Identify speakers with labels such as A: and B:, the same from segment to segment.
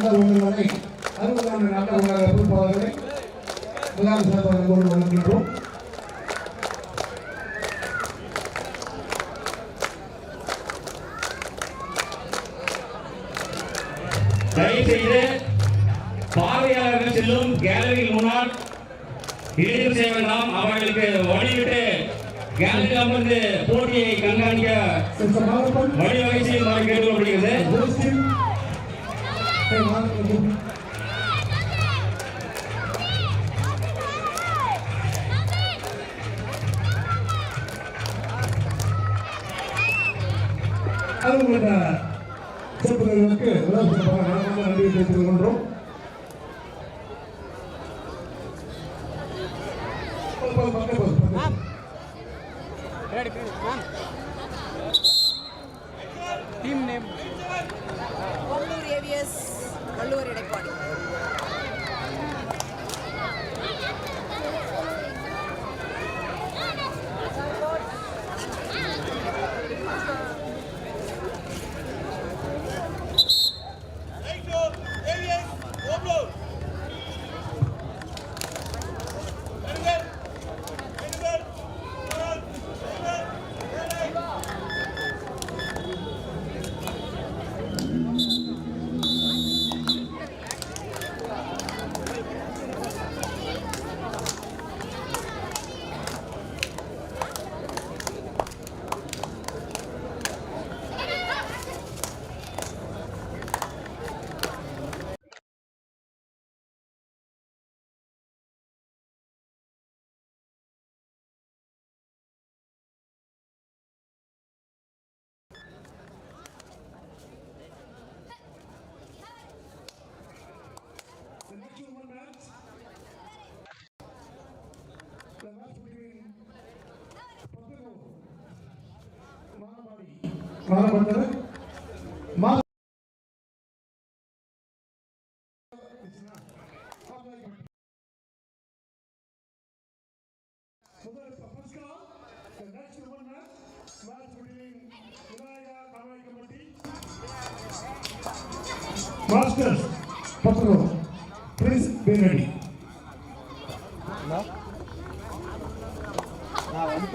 A: நல்ல உள்ளவரை அறுபதாண்டு முதலாம் வழங்குகின்றோம்.
B: தயவுசெய்து பார்வையாளர்கள் செல்லும் கேலரியில் முன்னால் இடையூறு செய்ய வேண்டாம் அவர்களுக்கு வழிவிட்டு கேலரியில் அமர்ந்து போட்டியை கண்காணிக்க வழிவகை செய்யுமாறு கேட்டுக்கொள்ளப்படுகிறது
A: போதும், போதும், பக்கம் ಪ್ರಾರಂಭ Masters, Patro, please be ready.
C: ನಾವು ಅಂತ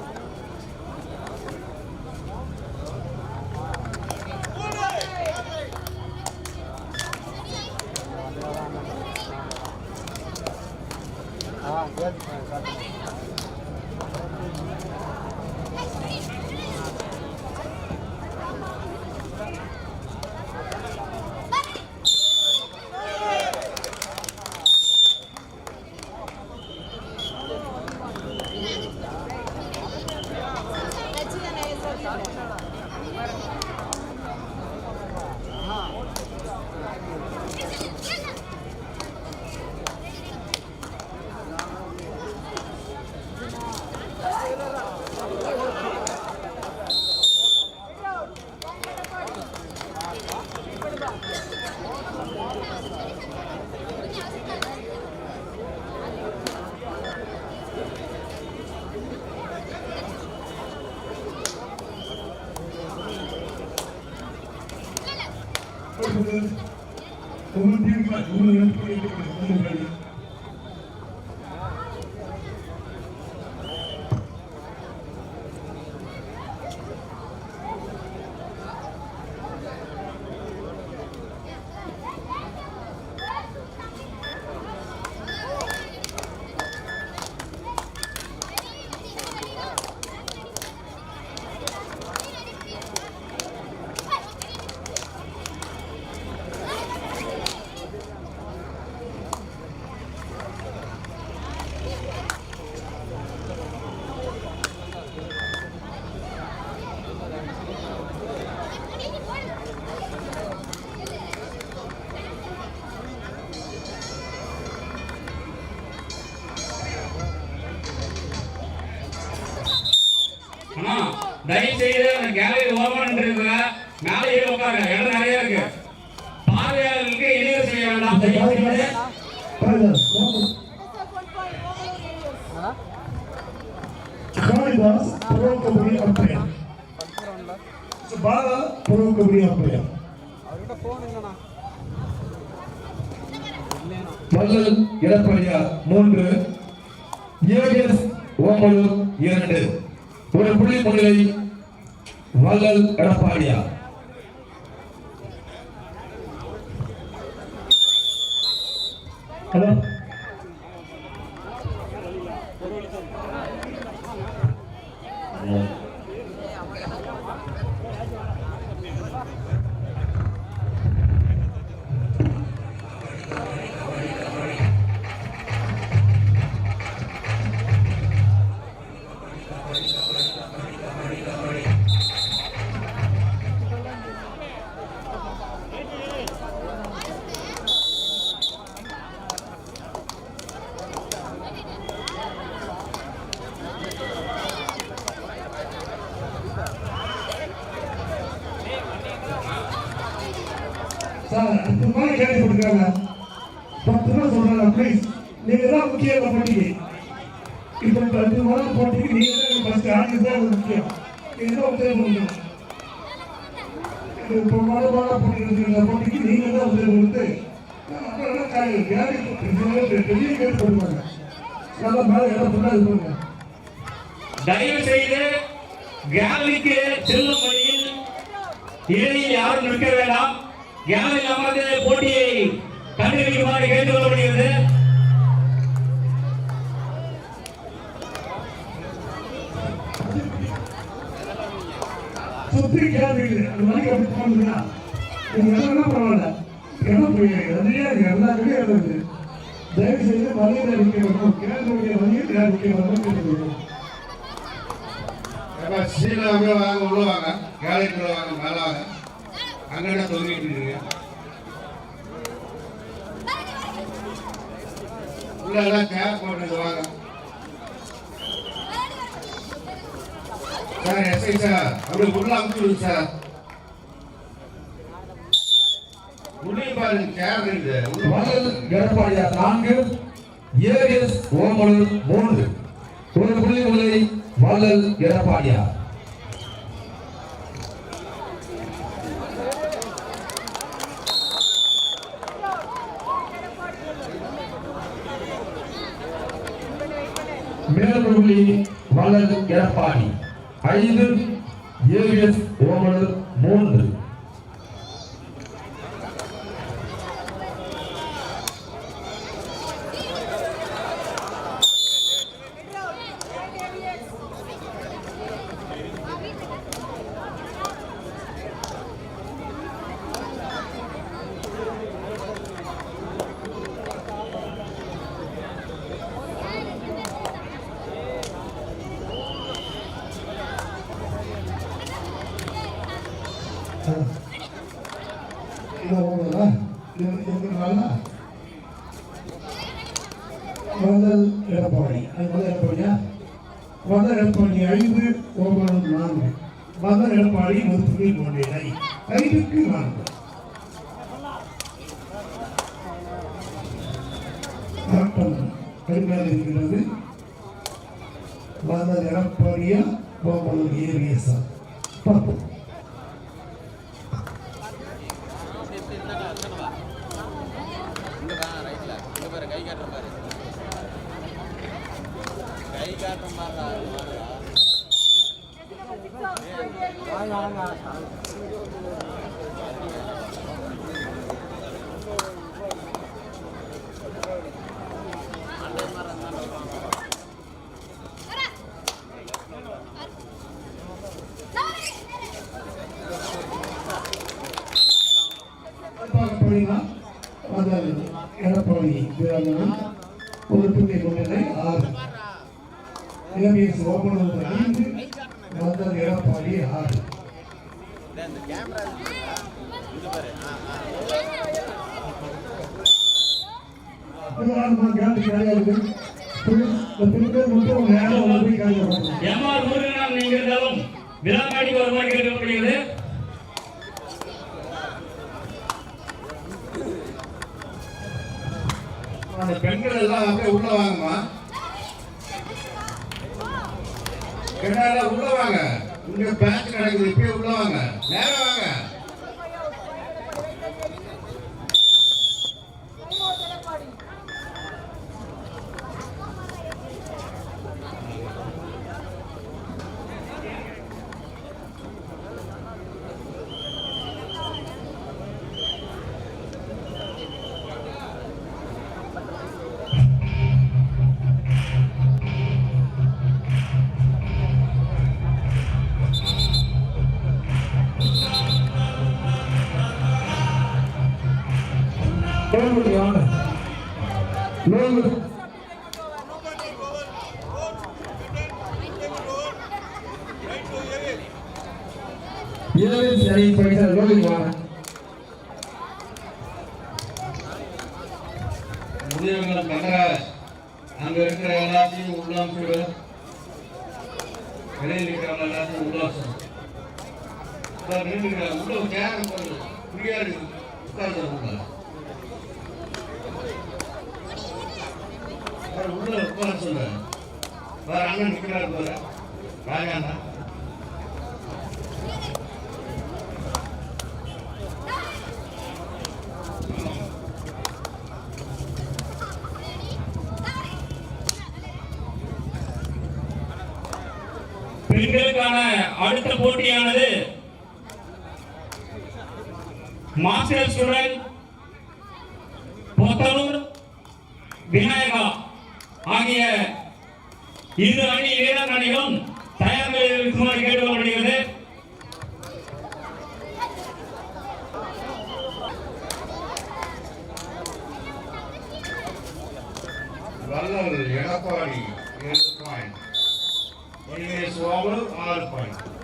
C: இல்லைண்ணா
D: மல்லல் மூன்று. ஏஎஸ் ஓமலூர் இரண்டு. ஒரு புள்ளி முன்னிலை வள்ளல் எடப்பாடியார்
A: சார் இந்த மாதிரி கேள்வி கொடுக்குறாங்க. பத்து ரூபா சொல்றாங்க ப்ளீஸ் நீங்க தான் முக்கியம் இந்த போட்டிக்கு. இப்போ இந்த அஞ்சு போட்டிக்கு நீங்க தான் ஃபர்ஸ்ட் ஆடியன்ஸ் தான் முக்கியம். நீங்க தான் உதவி பண்ணணும் இப்போ மாத மாதம் போட்டி இருக்கிற போட்டிக்கு நீங்க தான் உதவி கொடுத்து பெரிய நல்லா மேலே இடம் ஃபுல்லாக இது பண்ணுங்க
B: தயவு செய்து கேலரிக்கு செல்லும் வழியில் இடையில் யாரும் நிற்க வேண்டாம். கேலரி அமர்ந்து போட்டியை கண்டுபிடிக்குமாறு கேட்டுக்கொள்ளப்படுகிறது
A: சுத்தி கேள்வி இல்லை. அந்த மாதிரி அப்படி போனதுன்னா நீங்க என்ன பரவாயில்ல. இடம் போய் நிறைய இருக்கு எல்லா கடையும் இடம் இருக்கு. தயவு செய்து மலையில நிற்கிறோம் கேள்வி வழியில்
E: அப்ப சீக்கிரம் அப்படியே வாங்க உள்ள வாங்க. கேளைக்குள்ள வாங்க மேல வாங்க. அங்கே தொங்கிட்டு இருக்கீங்க உள்ள கேப் போட்டுட்டு வாங்க. சார் எஸ்ஐ சார் அப்படி உள்ள அமுச்சு சார். உள்ளே
D: நான்கு ஏஎஸ் ஓமலூர் மூன்று. ஒரு புள்ளி வள்ளல் எடப்பாடியார். மேலமுள்ளி வள்ளல் எடப்பாடி ஐந்து ஏஎஸ் ஓமலூர் மூன்று
A: இது உங்களா இது எங்கிறனால முதல் எடப்பாடி அது முதல் எடப்பாடியா முதல் எடப்பாடி ஐந்து ஒவ்வொரு நான்கு முதல் எடப்பாடி ஒரு புள்ளி மூன்றினை ஐந்துக்கு நான்கு ஆட்டம் கடுமையாக இருக்கிறது முதல் எடப்பாடியா ஒவ்வொரு ஏவிஎஸ்ஆ பார்ப்போம்
C: வாங்க வாங்க
A: எடப்பாடினா முதல் எடப்பாடி வீராங்கனை ஒரு புள்ளி முன்னிலை ஆறு ஏபிஎஸ் ஓபனர் ஐந்து முதல் எடப்பாடி ஆறு கேட்டு கிடையாது இந்த பெண்கள் மட்டும் உங்க நேரம் வந்து போய் கேட்க
B: எம்ஆர் முருகன் நீங்கள் இருந்தாலும் விழாக்காடிக்கு வருமாறு கேட்கப்படுகிறது
E: அந்த பெண்கள் எல்லாம் அப்படியே உள்ள வாங்கம்மா
D: லோகு சரி பைசா லோகு
E: முதியவர்கள் அங்க இருக்கிற எல்லாத்தையும் வெளியில் இருக்கிறவங்க எல்லாத்தையும் உள்ளாசம் நின்று உள்ள ஃப்ரீயா உட்கார்ந்து உள்ள வேற உள்ள உட்கார சொல்லு வேற அண்ணன் நிக்கிறாரு பாரு ராஜா அண்ணா
B: பெண்களுக்கான அடுத்த போட்டியானது மாஸ்டர் ஸ்டூடெண்ட் பொத்தலூர் விநாயகா ஆகிய இரு அணி வீரர் அணிகளும் தயார் நிலையில் இருக்குமாறு கேட்டுக்கொள்ளப்படுகிறது
E: வல்லல் எடப்பாடி ஏழு பாயிண்ட் ஒளிவே ஆறு பாயிண்ட்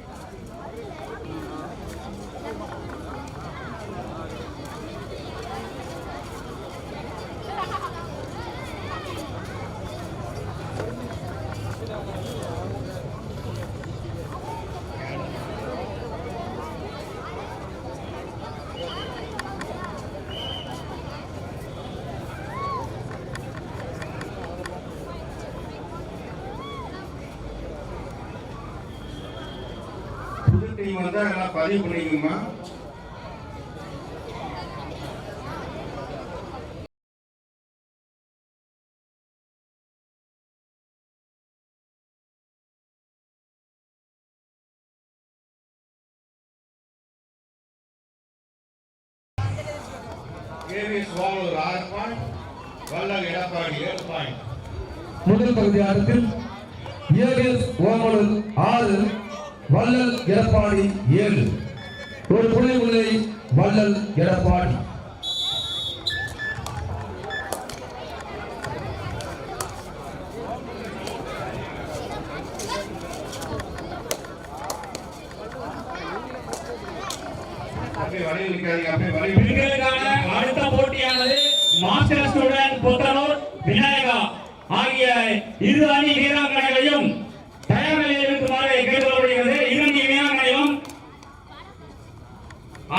E: புது டீம் வந்தா எல்லாம் பதிவு பண்ணிக்கணுமா
D: முதல் பகுதி ஆட்டத்தில் ஏவிஎஸ் ஓமலூர் ஆறு வள்ளல் எடப்பாடி ஏழு. ஒரு புள்ளி உள்ளே வள்ளல் எடப்பாடி.
B: அடுத்த போட்டியானது மாஸ்டர் ஸ்டூடெண்ட் பொத்தலூர் விநாயகா. ஆகிய இரு அணி வீராங்கனைகளையும் தயார் நிலையில் இருக்குமாறு கேட்டுக்கொள்ளப்படுகிறது இரு அணி வீராங்கனையும்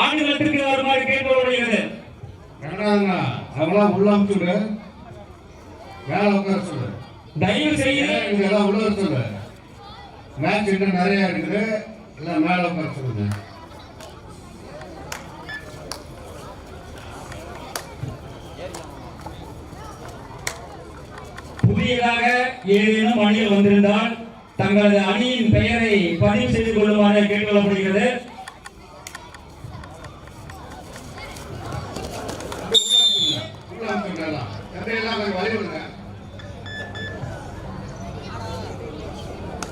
B: ஆடுகளத்திற்கு வருமாறு கேட்டுக்கொள்ளப்படுகிறது
E: அவங்களாம் உள்ள அமுச்சுடு மேல உட்கார சொல்லு.
B: தயவு செய்து
E: இதெல்லாம் உள்ள சொல்லு? மேட்ச் இன்னும் நிறைய இருக்குது. எல்லாம் மேல உட்கார சொல்லுங்க.
B: புதியதாக ஏதேனும் அணியில் வந்திருந்தால் தங்களது அணியின் பெயரை பதிவு செய்து கொள்ளுமாறு கேட்டுக்கொள்ளப்படுகிறது
E: அப்படியே உள்ள அமுச்சுடுங்க உள்ள அமுச்சுடுங்க எல்லாம் தந்தையெல்லாம் கொஞ்சம் வழி விடுங்க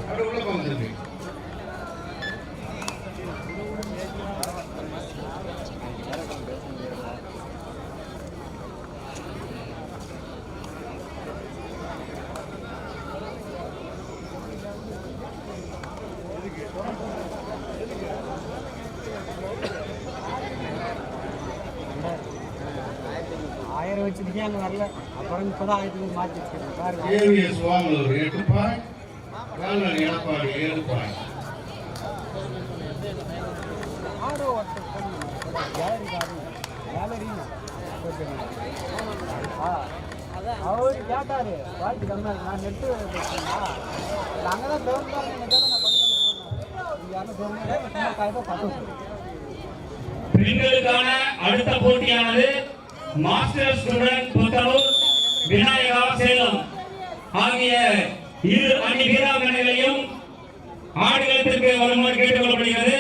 E: அப்படியே உள்ள போங்க திருப்பி
C: ஆயிரம் வச்சிருக்கேன் அங்கே வரல அப்புறம் இப்போ தான் ஆயிரத்தி மாற்றி
E: வாங்கலூர் எட்டு பாயிண்ட் வேலன் எடப்பாடி ஏழு பாயிண்ட்.
C: ஆடோ ஒருத்தர் கேலரி காரு கேலரி ஆ அவரு கேட்டாரு கம்மியாக இருக்கு நான் நெட்டு அங்கே தான் கேட்டால் நான் பண்ணி யாரும் பட்டம்
B: பெண்களுக்கான அடுத்த போட்டியானது மாஸ்டர் ஸ்டூடெண்ட் புத்தனூர் விநாயகா சேலம் ஆகிய இரு அணி வீராங்கனைகளையும் ஆடுகளத்திற்கு வருமாறு கேட்டுக் கொள்ளப்படுகிறது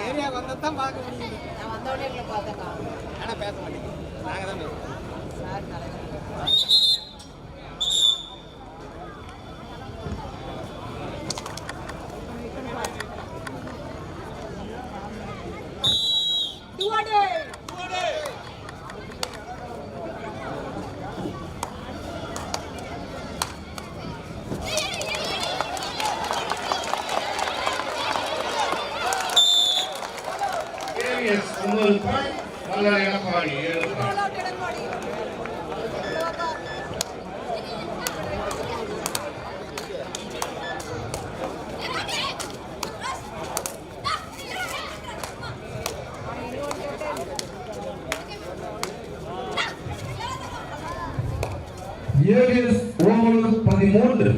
C: ஏரியாவுக்கு வந்தால் தான் பார்க்க முடியுது.
F: நான் வந்தோடனே பார்த்தேங்க
C: ஆனால் பேச மாட்டேங்க நாங்கள் தான் பேசுவோம்
F: சார் தலைவர்
E: ஏவிஎஸ் ஒன்பது பாயிண்ட் வள்ளல் எடப்பாடி ஏழு பாயிண்ட்
F: All out எடப்பாடி. அவ்வளோதான்.
D: ஏவிஎஸ் ஓமலூர் பதிமூன்று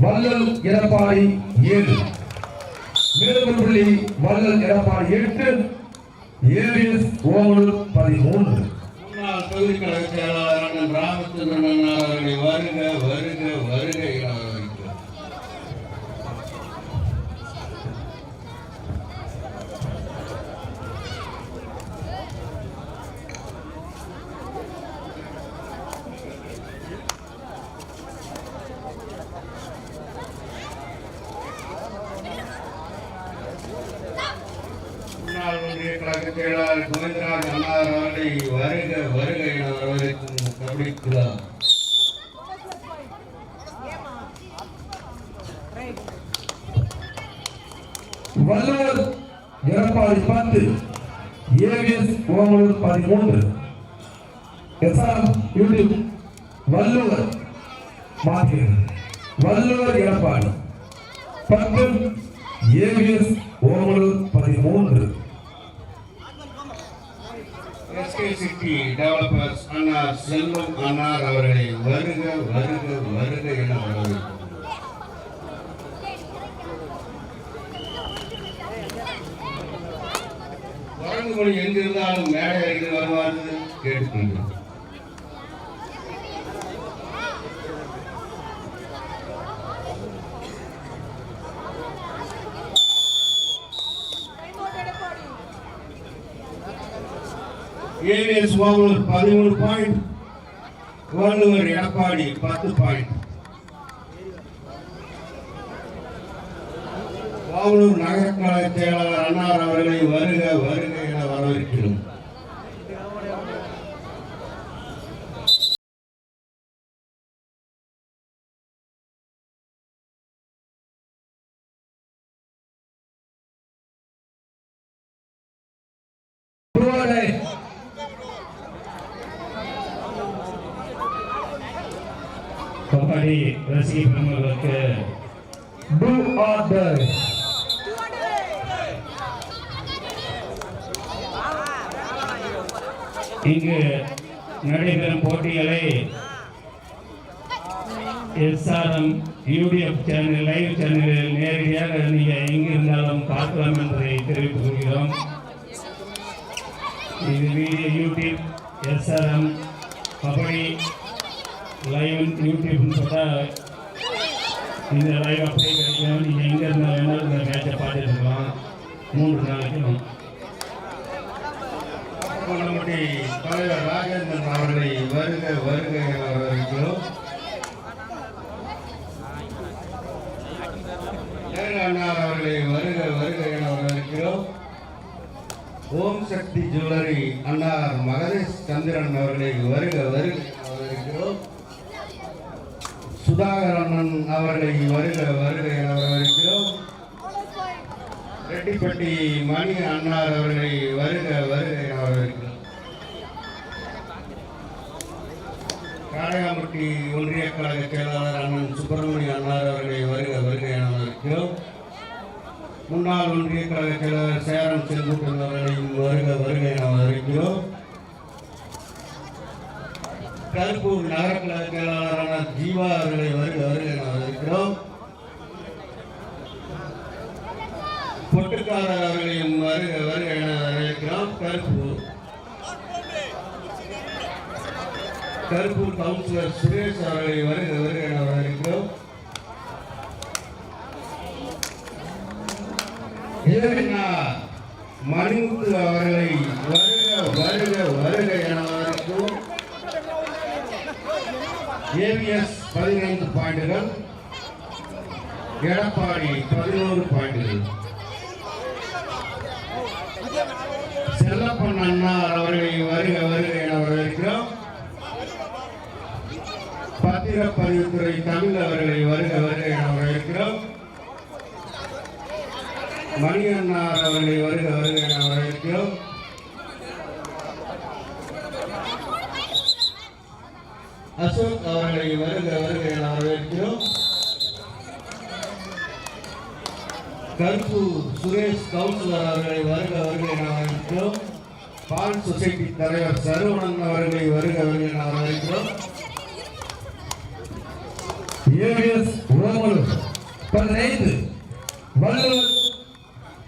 D: வல்லல் எடப்பாடி ஏழு. மேல்புள்ளி வல்லல் எடப்பாடி எட்டு ஏவிஎஸ் ஓமலூர் பதிமூன்று.
E: முன்னாள் தொகுதி கழக செயலாளர் ராமச்சந்திரன் அவர்களை வருக.
D: வல்லூர் எடப்பாடி பத்து ஏவிஎஸ் ஓமலூர் பதிமூன்று. எஸ்ஆர் யூடியூப் வள்ளுவர் மாற்றுகிறது வள்ளுவர் எடப்பாடி பத்து ஏவிஎஸ் ஓமலூர் பதிமூன்று.
E: எஸ்கே சிட்டி டெவலப்பர்ஸ் அண்ணார் செல்வம் அண்ணார் அவர்களை வருக வருக வருக என வரவேற்கிறோம். வரங்குமொழி எங்கிருந்தாலும் மேடை அருகில் வருமாறு கேட்டுக்கொள்கிறோம்.
F: எடப்பாடி.
E: ஏவிஎஸ் பதிமூணு பாயிண்ட். வள்ளுவர் எடப்பாடி பத்து பாயிண்ட். ஓமலூர் நகரக்கழக செயலாளர் அன்னார் அவர்களை வருக வருக என
B: யூடியூப் சேனல் லைவ் சேனலில் நேரடியாக நீங்கள் எங்கே இருந்தாலும் பார்க்கலாம் என்பதை தெரிவித்துக் கொள்கிறோம். இது video YouTube SRM kabaddi live யூடியூப்னு சொன்னால் இந்த லைவ் அப்படியே கிடைக்கும் நீங்கள் எங்கே இருந்தாலும் இந்த மேட்சை பார்த்துருக்கலாம் மூன்று நாளைக்கும்
E: நம்முடைய தலைவர் ராஜேந்திரன் அவர்களை வருக வருக என வரவேற்கிறோம் நேரு அண்ணார் அவர்களை வருக வருக என வரவேற்கிறோம் ஓம் சக்தி ஜுவல்லரி அன்னார் மகதேஷ் சந்திரன் அவர்களை வருக வருக என வரவேற்கிறோம். சுதாகர் அண்ணன் அவர்களை வருக வருக என வரவேற்கிறோம். ரெட்டிப்பட்டி மணி அண்ணார் அவர்களை வருக வருக என வரவேற்கிறோம். காரையாம்பட்டி ஒன்றிய கழக செயலாளர் அண்ணன் சுப்பிரமணிய அண்ணார் அவர்களை வருக முன்னாள் ஒன்றிய கழக செயலாளர் சேரம் செல்வன் அவர்களையும் வருக வருகை நாம் வரவேற்கிறோம் கருப்பூர் நகர கழக செயலாளரான ஜீவா அவர்களை வருக வருகை நாம் வரவேற்கிறோம் பொட்டுக்காரர் அவர்களையும் வருக வருகை என வரவேற்கிறோம் கருப்பூர். கருப்பூர் கவுன்சிலர் சுரேஷ் அவர்களை வருக வருகை என மணிமுத்து அவர்களை வருக வருக வருக என வரவேற்கிறோம். ஏவிஎஸ் பதினைந்து பாயிண்டுகள் எடப்பாடி பதினோரு பாயிண்டுகள் செல்லப்பன் அண்ணா அவர்களை வருக வருக என வரவேற்கிறோம். பத்திரப்பதிவுத்துறை தமிழ் அவர்களை வருக வருக என வரவேற்கிறோம் மணியண்ணார் அவர்களை வருக வருக என வரவேற்கிறோம் அசோக் அவர்களை வரவேற்கிறோம். கருப்பூர் சுரேஷ் கவுன்சிலர் அவர்களை வருக வருகை என வரவேற்கிறோம். பால் சொசைட்டி தலைவர் சரவணன் அவர்களை வருக வருகை என வரவேற்கிறோம்.
D: ஏவிஎஸ் ஓமலூர் பதினைந்து வள்ளுவர்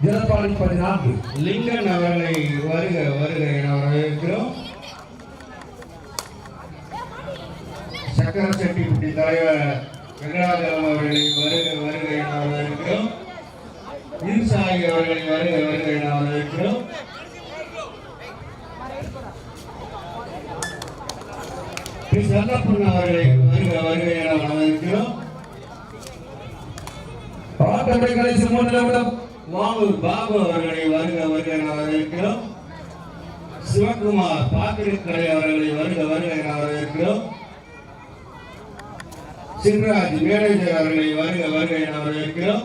D: தினப்பாளி பதினான்கு.
E: லிங்கன் அவர்களை வருக வருகை என வரவேற்கிறோம். சக்கர செட்டிப்பட்டி தலைவர் வெங்கடாஜலம் அவர்களின் வருக வருகை என வரவேற்கிறோம் இன்சாகி அவர்களின் வருக வருகை என வரவேற்கிறோம் அவர்களை வருக வருக என வரவேற்கிறோம்
D: ஆட்டத்தை கடைசி மூன்று நிமிடம்
E: பாபு அவர்களை வருக வருக என வரவேற்கிறோம் சிவகுமார் பாத்திரக்கடை அவர்களை வருக வருக என வரவேற்கிறோம். சின்ராஜ் மேனேஜர் அவர்களை வருக வருக என வரவேற்கிறோம்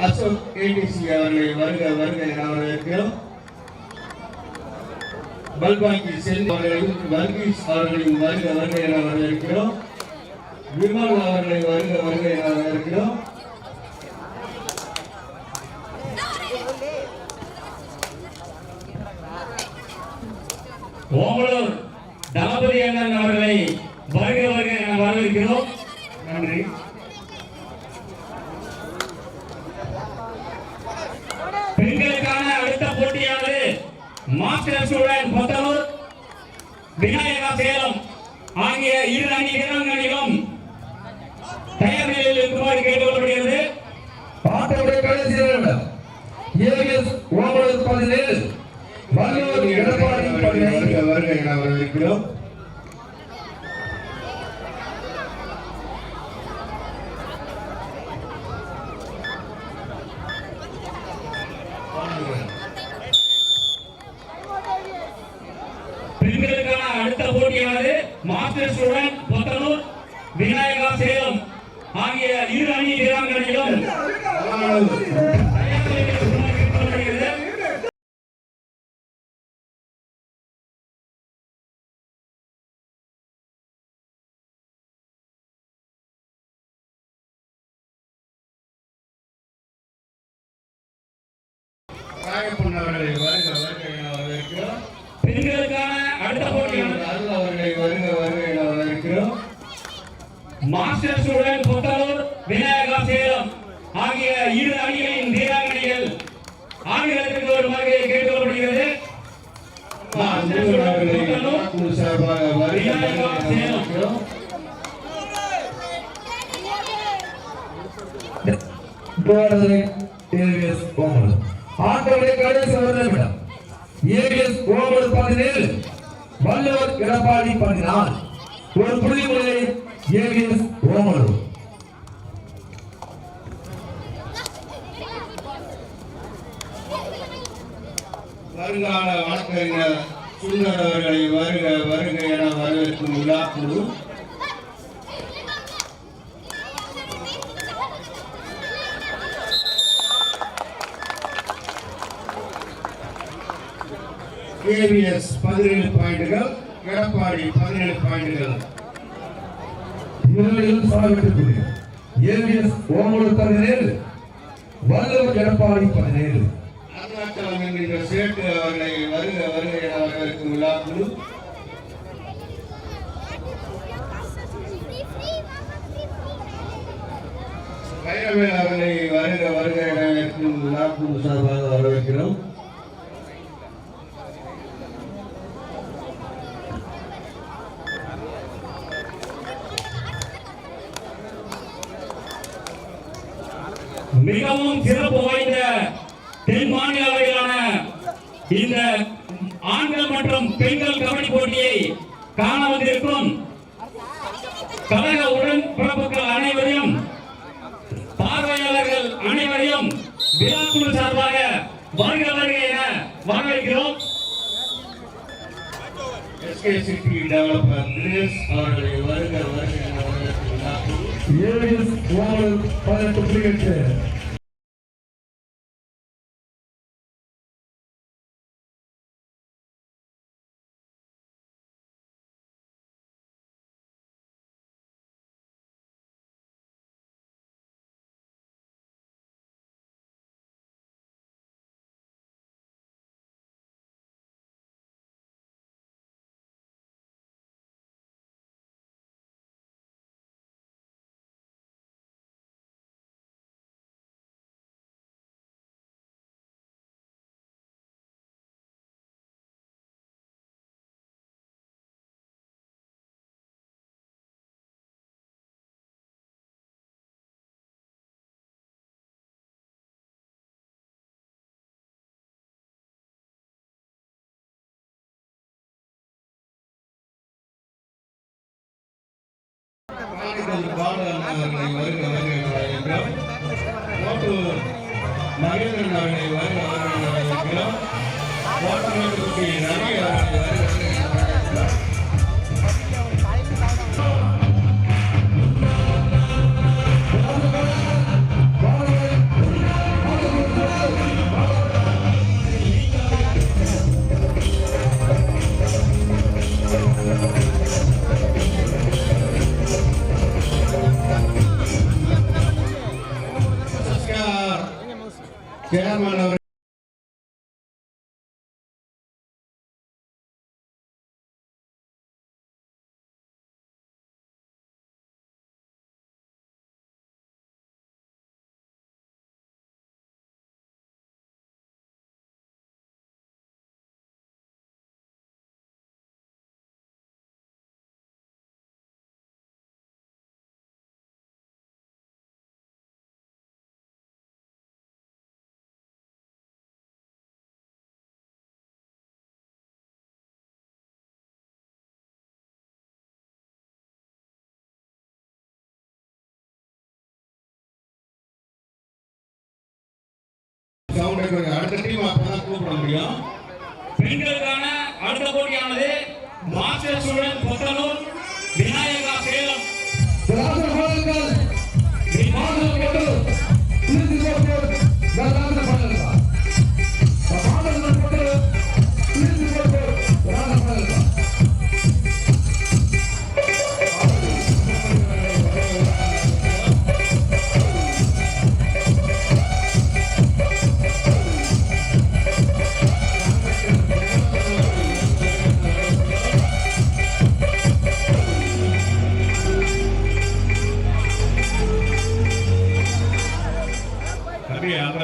E: அசோக் ஏடிசி அவர்களை வருக வருக என வரவேற்கிறோம் பல்பாங்கி செல்வி அவர்களையும் வர்கீஸ் அவர்களையும் வருக வருக என வரவேற்கிறோம் விமல் அவர்களை வருக வருக என வரவேற்கிறோம்
B: ஓமலூர் தளபதி அண்ணன் அவர்களை வருக வருக என வரவேற்கிறோம்.
E: நன்றி.
B: பெண்களுக்கான அடுத்த போட்டியானது மாஸ்டர் ஸ்டூடெண்ட் பொத்தனூர் விநாயகா சேலம் ஆகிய இரு அணி வீராங்கணிகளும் தயார் நிலையில் இருக்குமாறு கேட்டுக்கொள்ளப்படுகிறது.
D: ஆட்டத்தை கடைசி ஏவிஎஸ் ஓமலூர் பதினேழு எடப்பாடி
E: வருக வருக என வரவேற்கிறோம். ராயப்பன் அவர்களை வருக வருக என வரவேற்கிறோம்
B: பெண்களுக்கான அடுத்த போட்டியானது.
E: அருள் அவர்களை வருக வருக என வரவேற்கிறோம்
B: மாஸ்டர் ஸ்டூடெண்ட் புத்தலூர் விநாயகா சேலம் ஆகிய இரு அணிகளின் வீராங்கனைகள் ஆங்கிலத்திற்கு வருமாறு கேட்டுக்கொள்ளப்படுகிறது.
E: சார்பாக வருக
D: ஆண்டவரை ஆட்டத்தை கடைசி ஒரு நிமிடம் ஏவிஎஸ் ஓமலூர் பதினேழு வள்ளுவர் எடப்பாடி பதினாலு ஒரு புள்ளி முறையை ஏவிஎஸ் ஓமலூர்
E: வருங்கால வழக்கறிஞர் சுந்தர் அவர்களை வருக வருக என வரவேற்கும் விழா குழு கேவிஎஸ் பதினேழு பாயிண்டுகள் எடப்பாடி பதினேழு பாயிண்டுகள்.
D: இருவரையும் சாகட்டுக்குரிய ஏவிஎஸ் ஓமலூர் பதினேழு வள்ளுவர் எடப்பாடி பதினேழு.
E: அருணாச்சலம் என்கின்ற சேட்டு அவர்களை வருக வருக என வரவேற்கும் விழாக்குழு வைரவேல் அவர்களை வருக வருக என சார்பாக வரவேற்கிறோம்.
B: மிகவும் சிறப்பு வாய்ந்த தென் மாநில அளவிலான இந்த ஆண்கள் மற்றும் பெண்கள் கபடி போட்டியை காண வந்திருக்கும் கழக உடன்பிறப்புகள் அனைவரையும் பார்வையாளர்கள் அனைவரையும் விழாக்குழு சார்பாக வருக வருக என வரவேற்கிறோம்.
E: எஸ்கேசிபி டெவலப்பர் தினேஷ் அவர்களை வருக வருக என
D: ஏவிஎஸ் ஓமல் பதினெட்டு புள்ளிகளுக்கு
E: காணிக்கல் பாலு அவர்களை வருக முடியும்.
B: பெண்களுக்கான அடுத்த போட்டியானது மாஸ்டர் ஸ்டூடெண்ட்